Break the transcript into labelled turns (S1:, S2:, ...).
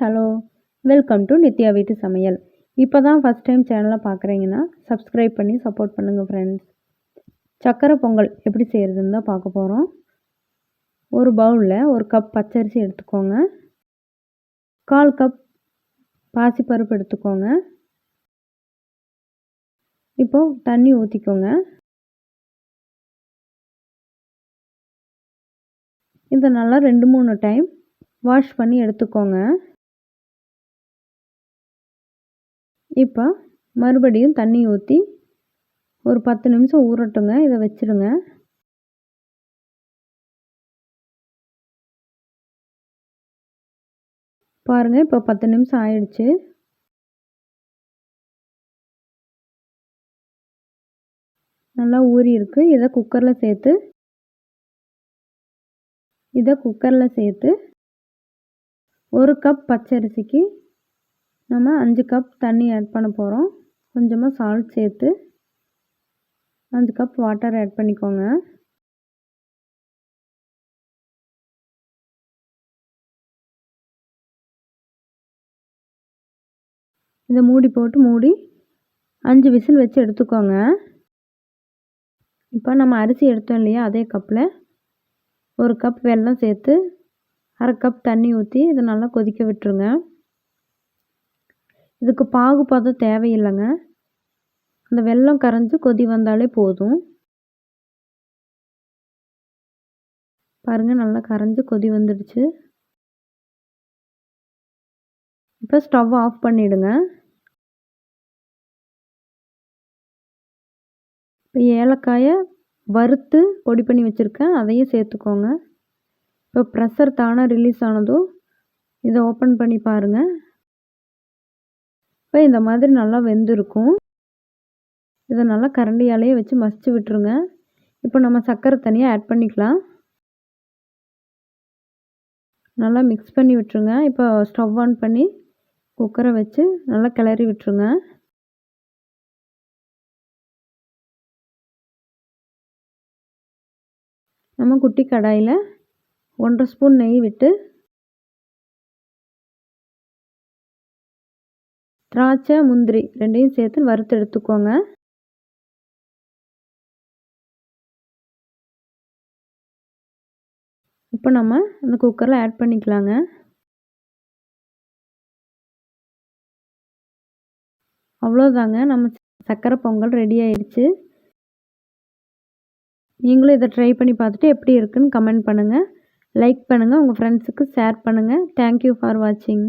S1: Hello welcome to Nithya வீட்டு சமையல். இப்போ தான் ஃபஸ்ட் டைம் சேனலை பார்க்குறீங்கன்னா சப்ஸ்கிரைப் பண்ணி சப்போர்ட் பண்ணுங்கள் ஃப்ரெண்ட்ஸ் சக்கரை பொங்கல் எப்படி செய்கிறதுன்னு தான் பார்க்க போகிறோம் ஒரு பவுலில் ஒரு கப் பச்சரிசி எடுத்துக்கோங்க. கால் கப் பாசிப்பருப்பு எடுத்துக்கோங்க. இப்போது தண்ணி ஊற்றிக்கோங்க இதை நல்லா ரெண்டு மூணு டைம் வாஷ் பண்ணி எடுத்துக்கோங்க. இப்போ மறுபடியும் தண்ணி ஊற்றி ஒரு பத்து நிமிஷம் ஊறட்டுங்க. இதை வச்சுருங்க. பாருங்கள் இப்போ பத்து நிமிஷம் ஆயிடுச்சு. நல்லா ஊறி இருக்கு. இதை குக்கரில் சேர்த்து இதை குக்கரில் சேர்த்து ஒரு கப் பச்சரிசிக்கு நம்ம அஞ்சு கப் தண்ணி ஆட் பண்ண போகிறோம் கொஞ்சமாக சால்ட் சேர்த்து அஞ்சு கப் வாட்டர் ஆட் பண்ணிக்கோங்க. இதை மூடி போட்டு மூடி அஞ்சு விசில் வச்சு எடுத்துக்கோங்க. இப்போ நம்ம அரிசி எடுத்தோம் இல்லையா அதே கப்பில் ஒரு கப் வெல்லம் சேர்த்து அரை கப் தண்ணி ஊற்றி இதை நல்லா கொதிக்க விட்டுருங்க. இதுக்கு பாகுபாதம் தேவையில்லைங்க. அந்த வெள்ளம் கரைஞ்சி கொதி வந்தாலே போதும். பாருங்கள் நல்லா கரைஞ்சி கொதி வந்துடுச்சு. இப்போ ஸ்டவ் ஆஃப் பண்ணிவிடுங்க இப்போ ஏலக்காயை வறுத்து பொடி பண்ணி வச்சுருக்கேன். அதையும் சேர்த்துக்கோங்க. இப்போ ப்ரெஷர் தானாக ரிலீஸ் ஆனதும் இதை ஓப்பன் பண்ணி பாருங்கள் இப்போ இந்த மாதிரி நல்லா வெந்திருக்கும். இதை நல்லா கரண்டியாலேயே வச்சு மசித்து விட்டுருங்க. இப்போ நம்ம சர்க்கரை தனியாக ஆட் பண்ணிக்கலாம். நல்லா மிக்ஸ் பண்ணி விட்டுருங்க. இப்போ ஸ்டவ் ஆன் பண்ணி குக்கரை வச்சு நல்லா கிளறி விட்டுருங்க. நம்ம குட்டி கடாயில் ஒன்றரை ஸ்பூன் நெய் விட்டு திராட்சை முந்திரி ரெண்டையும் சேர்த்து வறுத்து எடுத்துக்கோங்க. இப்போ நம்ம அந்த குக்கரில் ஆட் பண்ணிக்கலாங்க. அவ்வளோதாங்க. நம்ம சர்க்கரை பொங்கல் ரெடி ஆயிடுச்சு. நீங்களும் இதை ட்ரை பண்ணி பார்த்துட்டு எப்படி இருக்குன்னு கமெண்ட் பண்ணுங்கள் லைக் பண்ணுங்கள் உங்கள் ஃப்ரெண்ட்ஸுக்கு ஷேர் பண்ணுங்கள் தேங்க்யூ ஃபார் வாட்சிங்